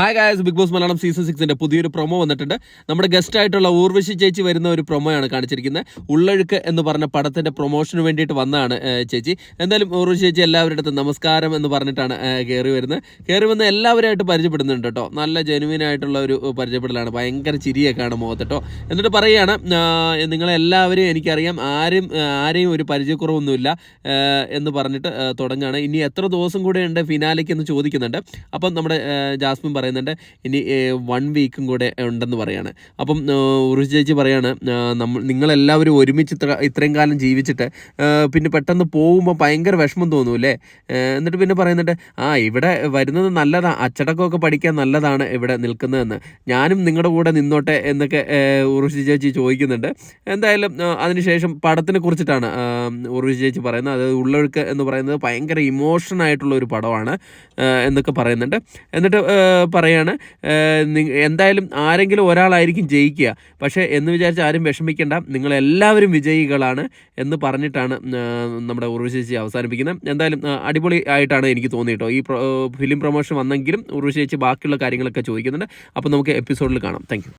Hi guys Bigg Boss Malayalam season സിക്സിന്റെ പുതിയൊരു promo വന്നിട്ടുണ്ട്. നമ്മുടെ ഗസ്റ്റ് ആയിട്ടുള്ള ഊർവശി ചേച്ചി വരുന്ന ഒരു പ്രൊമോയാണ് കാണിച്ചിരിക്കുന്നത്. ഉള്ളഴുക്ക് എന്ന് പറഞ്ഞ പടത്തിന്റെ പ്രൊമോഷന് വേണ്ടിയിട്ട് വന്നതാണ് ചേച്ചി. എന്തായാലും ഊർവശി ചേച്ചി എല്ലാവരുടെ അടുത്ത് നമസ്കാരം എന്ന് പറഞ്ഞിട്ടാണ് കയറി വരുന്നത്. കയറി വന്ന് എല്ലാവരുമായിട്ട് പരിചയപ്പെടുന്നുണ്ട് കേട്ടോ. നല്ല ജെനുവിൻ ആയിട്ടുള്ള ഒരു പരിചയപ്പെടലാണ്. ഭയങ്കര ചിരിയൊക്കെയാണ് മുഖത്ത് കേട്ടോ. എന്നിട്ട് പറയുകയാണ് നിങ്ങളെല്ലാവരെയും എനിക്കറിയാം. ആരും ആരെയും ഒരു പരിചയക്കുറവൊന്നുമില്ല എന്ന് പറഞ്ഞിട്ട് തുടങ്ങുകയാണ്. ഇനി എത്ര ദിവസം കൂടെ ഉണ്ട് ഫിനാലയ്ക്ക് എന്ന് ചോദിക്കുന്നുണ്ട്. അപ്പം നമ്മുടെ ജാസ്മിൻ ജാസ്മിൻ പറയുന്നുണ്ട്. ഇനി വൺ വീക്കും കൂടെ ഉണ്ടെന്ന് പറയാണ്. അപ്പം ഉറുജി ചേച്ചി പറയാണ് നമ്മൾ നിങ്ങളെല്ലാവരും ഒരുമിച്ച് ഇത്ര ഇത്രയും കാലം ജീവിച്ചിട്ട് പിന്നെ പെട്ടെന്ന് പോകുമ്പോൾ ഭയങ്കര വിഷമം തോന്നൂല്ലേ എന്നിട്ട് പിന്നെ പറയുന്നുണ്ട് ആ ഇവിടെ വരുന്നത് നല്ലതാണ് അച്ചടക്കമൊക്കെ പഠിക്കാൻ നല്ലതാണ് ഇവിടെ നിൽക്കുന്നതെന്ന്. ഞാനും നിങ്ങളുടെ കൂടെ നിന്നോട്ടെ എന്നൊക്കെ ഉറുഷി ചേച്ചി ചോദിക്കുന്നുണ്ട്. എന്തായാലും അതിനുശേഷം പടത്തിനെ കുറിച്ചിട്ടാണ് ഉറുഷി ചേച്ചി പറയുന്നത്. അത് ഉള്ളൊഴുക്ക് എന്ന് പറയുന്നത് ഭയങ്കര ഇമോഷൻ ആയിട്ടുള്ള ഒരു പടമാണ് എന്നൊക്കെ പറയുന്നുണ്ട്. എന്നിട്ട് പറയാണ് എന്തായാലും ആരെങ്കിലും ഒരാളായിരിക്കും ജയിക്കുക. പക്ഷേ എന്ന് വിചാരിച്ച് ആരും വിഷമിക്കേണ്ട. നിങ്ങളെല്ലാവരും വിജയികളാണ് എന്ന് പറഞ്ഞിട്ടാണ് നമ്മുടെ ഉറുഷി അവസാനിപ്പിക്കുന്നത്. എന്തായാലും അടിപൊളി ആയിട്ടാണ് എനിക്ക് തോന്നിയിട്ടോ ഈ ഫിലിം പ്രൊമോഷൻ വന്നെങ്കിലും ഉറുഷി ബാക്കിയുള്ള കാര്യങ്ങളൊക്കെ ചോദിക്കുന്നുണ്ട്. അപ്പോൾ നമുക്ക് എപ്പിസോഡിൽ കാണാം. താങ്ക്